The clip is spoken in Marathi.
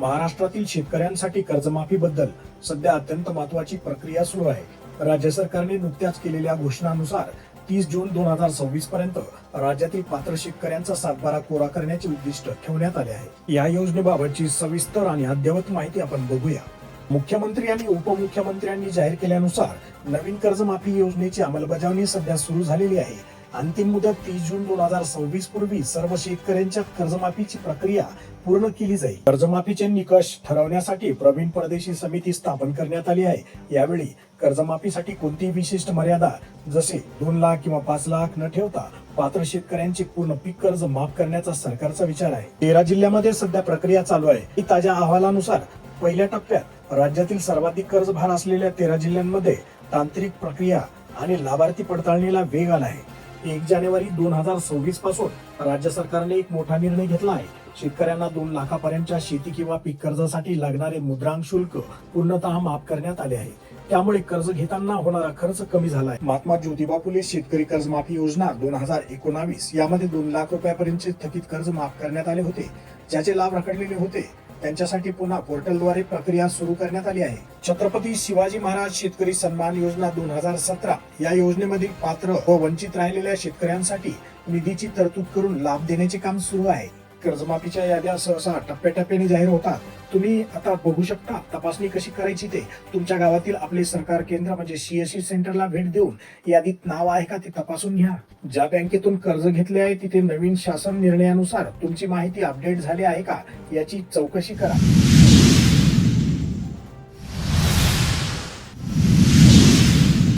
महाराष्ट्रातील शेतकऱ्यांसाठी कर्जमाफीबद्दल सध्या अत्यंत महत्वाची प्रक्रिया सुरू आहे. राज्य सरकारने नुकत्याच केलेल्या घोषणानुसार तीस जून दोन हजार सव्वीस पर्यंत राज्यातील पात्र शेतकऱ्यांचा सातबारा कोरा करण्याचे उद्दिष्ट ठेवण्यात आले आहे. या योजनेबाबतची सविस्तर आणि अद्ययावत माहिती आपण बघूया. मुख्यमंत्री आणि उपमुख्यमंत्र्यांनी जाहीर केल्यानुसार नवीन कर्जमाफी योजनेची अंमलबजावणी सध्या सुरू झालेली आहे. अंतिम मुदत तीस जून दोन हजार सव्वीस पूर्वी सर्व शेतकऱ्यांच्या कर्जमाफीची प्रक्रिया पूर्ण केली जाईल. कर्जमाफीचे निकष ठरवण्यासाठी प्रवीण परदेशी समिती स्थापन करण्यात आली आहे. यावेळी कर्जमाफीसाठी कोणतीही विशिष्ट मर्यादा जसे दोन लाख किंवा पाच लाख न ठेवता पात्र शेतकऱ्यांचे पूर्ण पीक कर्ज माफ करण्याचा सरकारचा विचार आहे. तेरा जिल्ह्यामध्ये सध्या प्रक्रिया चालू आहे. ही ताज्या अहवालानुसार पहिल्या टप्प्यात राज्यातील सर्वाधिक कर्जभार असलेल्या तेरा जिल्ह्यांमध्ये तांत्रिक प्रक्रिया आणि लाभार्थी पडताळणीला वेग आला आहे. एक जानेवारी दोन हजार सव्वीसपासून राज्य सरकारने एक मोठा निर्णय घेतला आहे. शेतकऱ्यांना दोन लाखापर्यंतच्या शेती किंवा पीक कर्जासाठी लागणारे मुद्रांक शुल्क पूर्णतः माफ करण्यात आले आहे. त्यामुळे कर्ज घेताना होणारा खर्च कमी झाला आहे. महात्मा ज्योतिबा फुले शेतकरी कर्जमाफी योजना दोन हजार एकोणावीस यामध्ये दोन लाख रुपयापर्यंतचे थकीत कर्ज माफ करण्यात आले होते ज्याचे लाभ रखडलेले होते. त्यांच्यासाठी पुन्हा पोर्टलद्वारे प्रक्रिया सुरू करण्यात आली आहे. छत्रपती शिवाजी महाराज शेतकरी सन्मान योजना दोन हजार सतरा या योजनेमधील पात्र व वंचित राहिलेल्या शेतकऱ्यांसाठी निधीची तरतूद करून लाभ देण्याचे काम सुरू आहे. कर्जमाफीच्या याद्या सहसा टप्प्याटप्प्याने जाहीर होतात. तुम्ही आता बघू शकता तपासणी कशी करायची ते. तुमच्या गावातील आपले सरकार केंद्र म्हणजे सीएससी सेंटरला भेट देऊन यादीत नाव आहे का ते तपासून घ्या. ज्या बँकेतून कर्ज घेतले आहे तिथे नवीन शासन निर्णयानुसार तुमची माहिती अपडेट झाली आहे का? याची चौकशी करा.